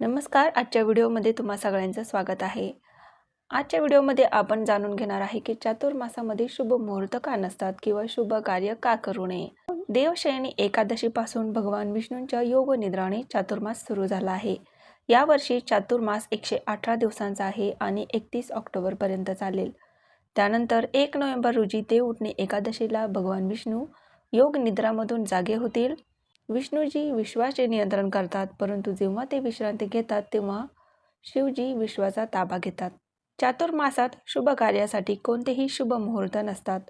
नमस्कार आजच्या व्हिडिओमध्ये तुम्हा सगळ्यांचं स्वागत आहे. आजच्या व्हिडिओमध्ये आपण जाणून घेणार आहे की चातुर्मासामध्ये शुभ मुहूर्त का नसतात किंवा शुभ कार्य का करू नये? देवशयनी एकादशीपासून भगवान विष्णूंच्या योग निद्राने चातुर्मास सुरू झाला आहे. यावर्षी चातुर्मास एकशे अठरा दिवसांचा आहे आणि एकतीस ऑक्टोबरपर्यंत चालेल. त्यानंतर एक नोव्हेंबर रोजी देव उठणे एकादशीला भगवान विष्णू योग निद्रामधून जागे होतील. विष्णूजी विश्वाचे नियंत्रण करतात परंतु जेव्हा ते विश्रांती घेतात तेव्हा शिवजी विश्वाचा ताबा घेतात. चातुर्मासात शुभ कार्यासाठी कोणतेही शुभ मुहूर्त नसतात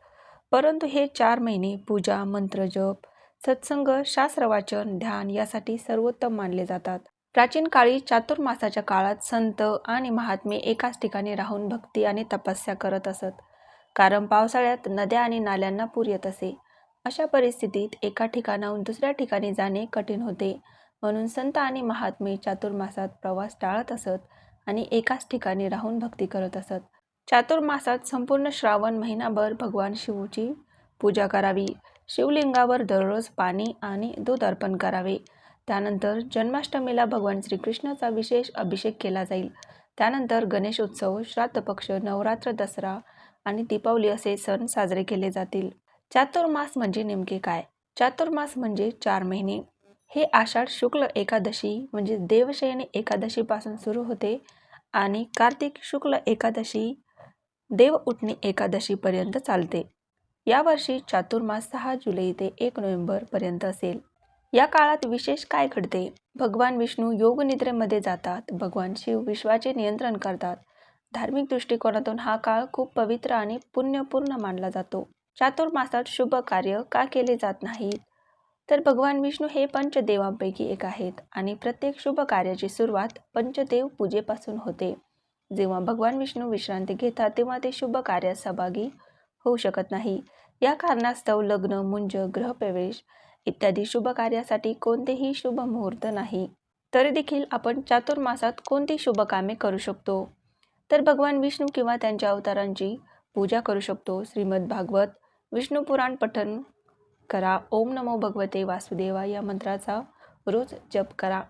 परंतु हे चार महिने पूजा मंत्र जप सत्संग शास्त्रवाचन ध्यान यासाठी सर्वोत्तम मानले जातात. प्राचीन काळी चातुर्मासाच्या काळात संत आणि महात्मे एकाच ठिकाणी राहून भक्ती आणि तपस्या करत असत. कारण पावसाळ्यात नद्या आणि नाल्यांना पूर येत असे. अशा परिस्थितीत एका ठिकाणाहून दुसऱ्या ठिकाणी जाणे कठीण होते. म्हणून संत आणि महात्मे चातुर्मासात प्रवास टाळत असत आणि एकाच ठिकाणी राहून भक्ती करत असत. चातुर्मासात संपूर्ण श्रावण महिनाभर भगवान शिवची पूजा करावी. शिवलिंगावर दररोज पाणी आणि दूध अर्पण करावे. त्यानंतर जन्माष्टमीला भगवान श्रीकृष्णाचा विशेष अभिषेक केला जाईल. त्यानंतर गणेशोत्सव श्राद्धपक्ष नवरात्र दसरा आणि दीपावली असे सण साजरे केले जातील. चातुर्मास म्हणजे नेमके काय? चातुर्मास म्हणजे चार महिने. हे आषाढ शुक्ल एकादशी म्हणजे देवशयनी एकादशीपासून सुरू होते आणि कार्तिक शुक्ल एकादशी देव उठणी एकादशीपर्यंत चालते. यावर्षी चातुर्मास सहा जुलै ते एक नोव्हेंबरपर्यंत असेल. या काळात विशेष काय घडते? भगवान विष्णू योगनिद्रेमध्ये जातात. भगवान शिव विश्वाचे नियंत्रण करतात. धार्मिक दृष्टिकोनातून हा काळ खूप पवित्र आणि पुण्यपूर्ण मानला जातो. चातुर्मासात शुभ कार्य का केले जात नाहीत? तर भगवान विष्णू हे पंचदेवांपैकी एक आहेत आणि प्रत्येक शुभ कार्याची सुरुवात पंचदेव पूजेपासून होते. जेव्हा भगवान विष्णू विश्रांती घेतात तेव्हा ते शुभ कार्यात सहभागी होऊ शकत नाही. या कारणास्तव लग्न मुंज ग्रहप्रवेश इत्यादी शुभ कार्यासाठी कोणतेही शुभ मुहूर्त नाही. तरी देखील आपण चातुर्मासात कोणती शुभ कामे करू शकतो? तर भगवान विष्णू किंवा त्यांच्या अवतारांची पूजा करू शकतो. श्रीमद भागवत विष्णू पुराण पठन करा. ओम नमो भगवते वासुदेवा या मंत्राचा रोज जप करा.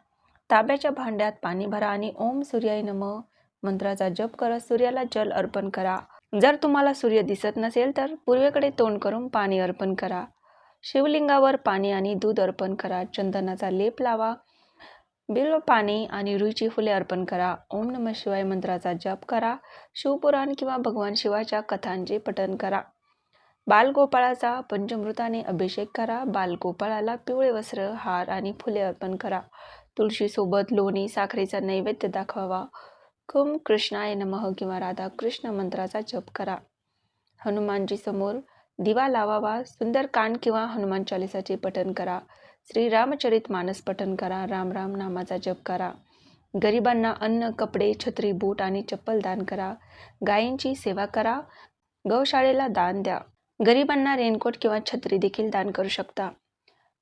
ताब्याच्या भांड्यात पाणी भरा आणि ओम सूर्याय नम. मंत्राचा जप करत सूर्याला जल अर्पण करा. जर तुम्हाला सूर्य दिसत नसेल तर पूर्वेकडे तोंड करून पाणी अर्पण करा. शिवलिंगावर पाणी आणि दूध अर्पण करा. चंदनाचा लेप लावा. बिल्व पाणी आणि रुईची फुले अर्पण करा. ओम नम शिवाय मंत्राचा जप करा. शिवपुराण किंवा भगवान शिवाच्या कथांचे पठन करा. बालगोपाळाचा पंचमृताने अभिषेक करा. बालगोपाळाला पिवळे वस्त्र हार आणि फुले अर्पण करा. तुळशीसोबत लोणी साखरेचा नैवेद्य दाखवावा. कुम कृष्णाय नमः किंवा राधा कृष्ण मंत्राचा जप करा. हनुमानजी समोर दिवा लावावा. सुंदर कान किंवा हनुमान चालिसाचे पठन करा. श्री रामचरित मानस पठन करा. राम राम नामाचा जप करा. गरिबांना अन्न कपडे छत्री बूट आणि चप्पल दान करा. गायींची सेवा करा. गौशाळेला दान द्या. गरिबांना रेनकोट किंवा छत्री देखील दान करू शकता.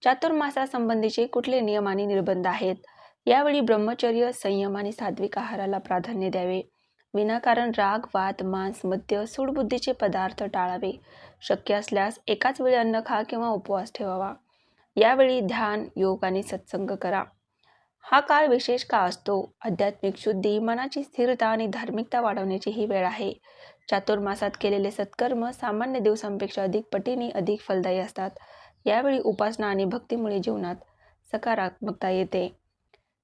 चातुर्मासासंबंधीचे कुठले नियम आणि निर्बंध आहेत? यावेळी ब्रह्मचर्य संयम आणि सात्विक आहाराला प्राधान्य द्यावे. विनाकारण राग वाद मांस मद्य सूडबुद्धीचे पदार्थ टाळावे. शक्य असल्यास एकाच वेळी अन्न खा किंवा उपवास ठेवावा. यावेळी ध्यान योग आणि सत्संग करा. हा काळ विशेष का असतो? आध्यात्मिक शुद्धी मनाची स्थिरता आणि धार्मिकता वाढवण्याची ही वेळ आहे. चातुर्मासात केलेले सत्कर्म सामान्य दिवसांपेक्षा अधिक पटीने अधिक फलदायी असतात. यावेळी उपासना आणि भक्तीमुळे जीवनात सकारात्मकता येते.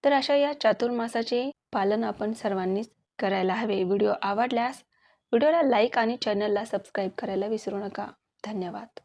तर अशा या चातुर्मासाचे पालन आपण सर्वांनीच करायला हवे. व्हिडिओ आवडल्यास व्हिडिओला लाईक आणि चॅनलला सबस्क्राईब करायला विसरू नका. धन्यवाद.